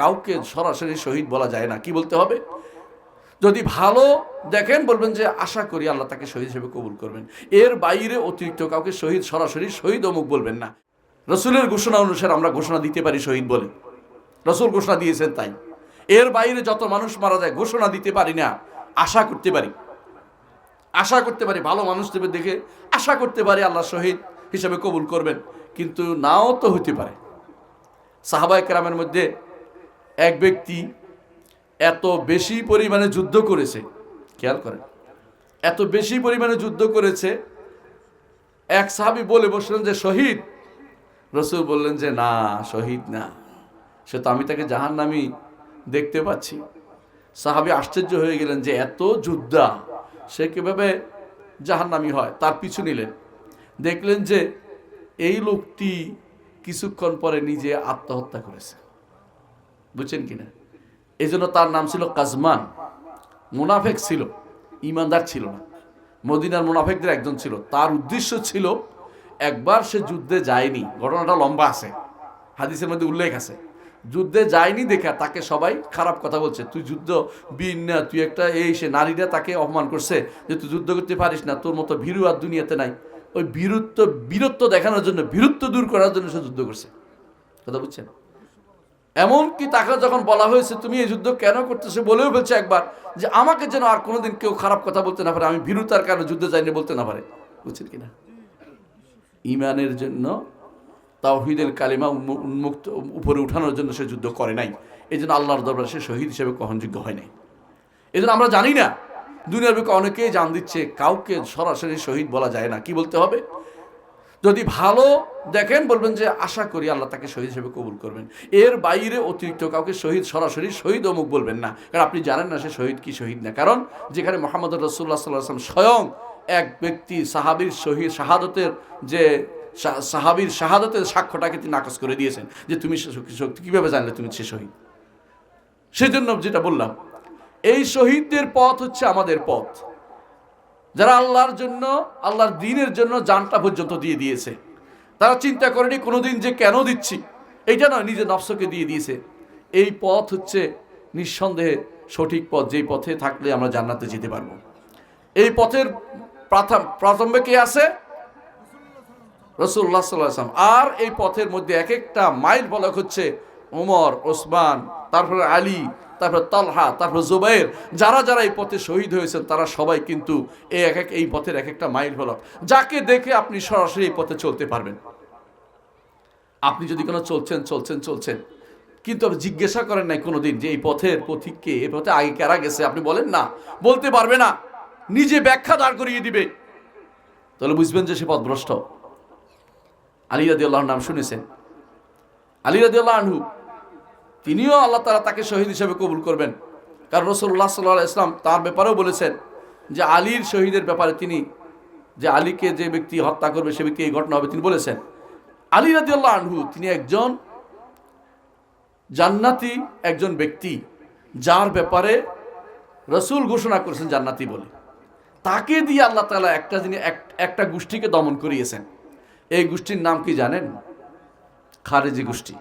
কাউকে সরাসরি শহীদ বলা যায় না। কি বলতে হবে? যদি ভালো দেখেন, বলবেন যে আশা করি আল্লাহ তাকে শহীদ হিসেবে কবুল করবেন। এর বাইরে অতিরিক্ত কাউকে শহীদ, সরাসরি শহীদ অমুক বলবেন না। রসুলের ঘোষণা অনুসারে আমরা ঘোষণা দিতে পারি শহীদ বলে। রসুল ঘোষণা দিয়েছেন তাই। এর বাইরে যত মানুষ মারা যায়, ঘোষণা দিতে পারি না, আশা করতে পারি। আশা করতে পারি, ভালো মানুষ দেবে দেখে আশা করতে পারি আল্লাহ শহীদ হিসেবে কবুল করবেন। কিন্তু নাও তো হতে পারে। সাহাবায় কেরামের মধ্যে এক ব্যক্তি এত বেশি পরিমাণে যুদ্ধ করেছে, খেয়াল করেন, এত বেশি পরিমাণে যুদ্ধ করেছে, এক সাহাবি বলে বসলেন যে, শহীদ? রসুল বললেন যে, না, শহীদ না, সে তো আমি তাকে জাহান নামি দেখতে পাচ্ছি। সাহাবি আশ্চর্য হয়ে গেলেন যে, এত যুদ্ধা, সে কীভাবে জাহান্নামি হয়? তার পিছু নিলেন, দেখলেন যে, এই লোকটি কিছুক্ষণ পরে নিজে আত্মহত্যা করেছে। বুঝছেন কিনা? এই জন্য তার নাম ছিল কাজমান। মুনাফেক ছিল, ইমানদার ছিল না। মদিনার মুনাফেকদের একজন ছিল। তার উদ্দেশ্য ছিল, একবার সে যুদ্ধে যায়নি। ঘটনাটা লম্বা আছে। হাদিসের মধ্যে উল্লেখ আছে। যুদ্ধে যায়নি দেখা তাকে সবাই খারাপ কথা বলছে। তুই যুদ্ধ বীর না, তুই একটা এই সে নারীরা তাকে অপমান করছে যে তুই যুদ্ধ করতে পারিস না, তোর মতো ভীরু আর দুনিয়াতে নাই। ওই বীরত্ব বীরত্ব দেখানোর জন্য, বীরত্ব দূর করার জন্য সে যুদ্ধ করছে। কথা বুঝছেন? এমনকি তাকে যখন বলা হয়েছে, তুমি এই যুদ্ধ কেন করতেছো? বলেও বলছে একবার যে, আমাকে যেন আর কোনোদিন কেউ খারাপ কথা বলতে না পারে। আমি ভীরুতার কারণে যুদ্ধে যাইনি বলতে না পারে। বুঝছেন কিনা ইমানের জন্য, তাওহিদের কালিমা উন্মুক্ত, উপরে উঠানোর জন্য সে যুদ্ধ করে নাই। এই জন্য আল্লাহর দরবারে সে শহীদ হিসেবে গ্রহণযোগ্য হয় নাই। এই জন্য আমরা জানি না, দুনিয়ার বুকে অনেকেই জান দিচ্ছে, কাউকে সরাসরি শহীদ বলা যায় না। কি বলতে হবে? যদি ভালো দেখেন, বলবেন যে আশা করি আল্লাহ তাকে শহীদ হিসেবে কবুল করবেন। এর বাইরে অতিরিক্ত কাউকে শহীদ, সরাসরি শহীদ অমুক বলবেন না। কারণ আপনি জানেন না সে শহীদ কি শহীদ না। কারণ যেখানে মোহাম্মদ রসুল্লাহ সাল্লাহ স্বয়ং এক ব্যক্তি সাহাবির শহীদ, শাহাদতের যে সাহাবির শাহাদতের সাক্ষ্যটাকে তিনি নাকচ করে দিয়েছেন যে তুমি সে- কীভাবে জানলে তুমি সে শহীদ? সেজন্য যেটা বললাম, এই শহীদদের পথ হচ্ছে আমাদের পথ। যারা আল্লাহর জন্য, আল্লাহর দিনের জন্য জানটা পর্যন্ত দিয়ে দিয়েছে। তারা চিন্তা করেনি কোনোদিন যে কেন দিচ্ছি? এইটা নয়, নিজের নফসকে দিয়ে দিয়েছে। এই পথ হচ্ছে নিঃসন্দেহে সঠিক পথ। যেই পথে থাকলে আমরা জান্নাতে যেতে পারব। এই পথের প্রাথম প্রাথম্যে কে আছে? রসুল্লাহ সাল্লাম আর এই পথের মধ্যে এক একটা মাইল বলক হচ্ছে ওমর, ওসমান, তারপরে আলী তারপর তলহা, তারপর জুবাইর, যারা যারা এই পথে শহীদ হয়েছেন, তারা সবাই কিন্তু এই এক এক, এই পথের এক একটা মাইল ফলক যাকে দেখে আপনি সরাসরি এই পথে চলতে পারবেন। আপনি যদি কোনো চলছেন চলছেন চলছেন, কিন্তু আপনি জিজ্ঞাসা করেন নাই কোনোদিন যে এই পথের পথিককে এই পথে আগে কারা গেছে? আপনি বলেন না। বলতে পারবে না। নিজে ব্যাখ্যা দাঁড় করিয়ে দিবে। তাহলে বুঝবেন যে সে পথভ্রষ্ট। আলী রাদি আল্লাহর নাম শুনেছেন। আলী রাদি আল্লাহ আনহু তিনিও আল্লাহ তালা তাকে শহীদ হিসেবে কবুল করবেন। কারণ রসুল্লাহ সাল্লাহ ইসলাম তার ব্যাপারেও বলেছেন যে আলীর শহীদের ব্যাপারে তিনি যে আলীকে যে ব্যক্তি হত্যা করবে সে ব্যক্তি এই ঘটনা হবে, তিনি বলেছেন, আলী রাদি আল্লাহ আনহু তিনি একজন জান্নাতি একজন ব্যক্তি যার ব্যাপারে রসুল ঘোষণা করেছেন জান্নাতি বলে। তাকে দিয়ে আল্লাহ তালা একটা এক- একটা গোষ্ঠীকে দমন করিয়েছেন। এই গোষ্ঠীর নাম কি জানেন? খারেজি গোষ্ঠী।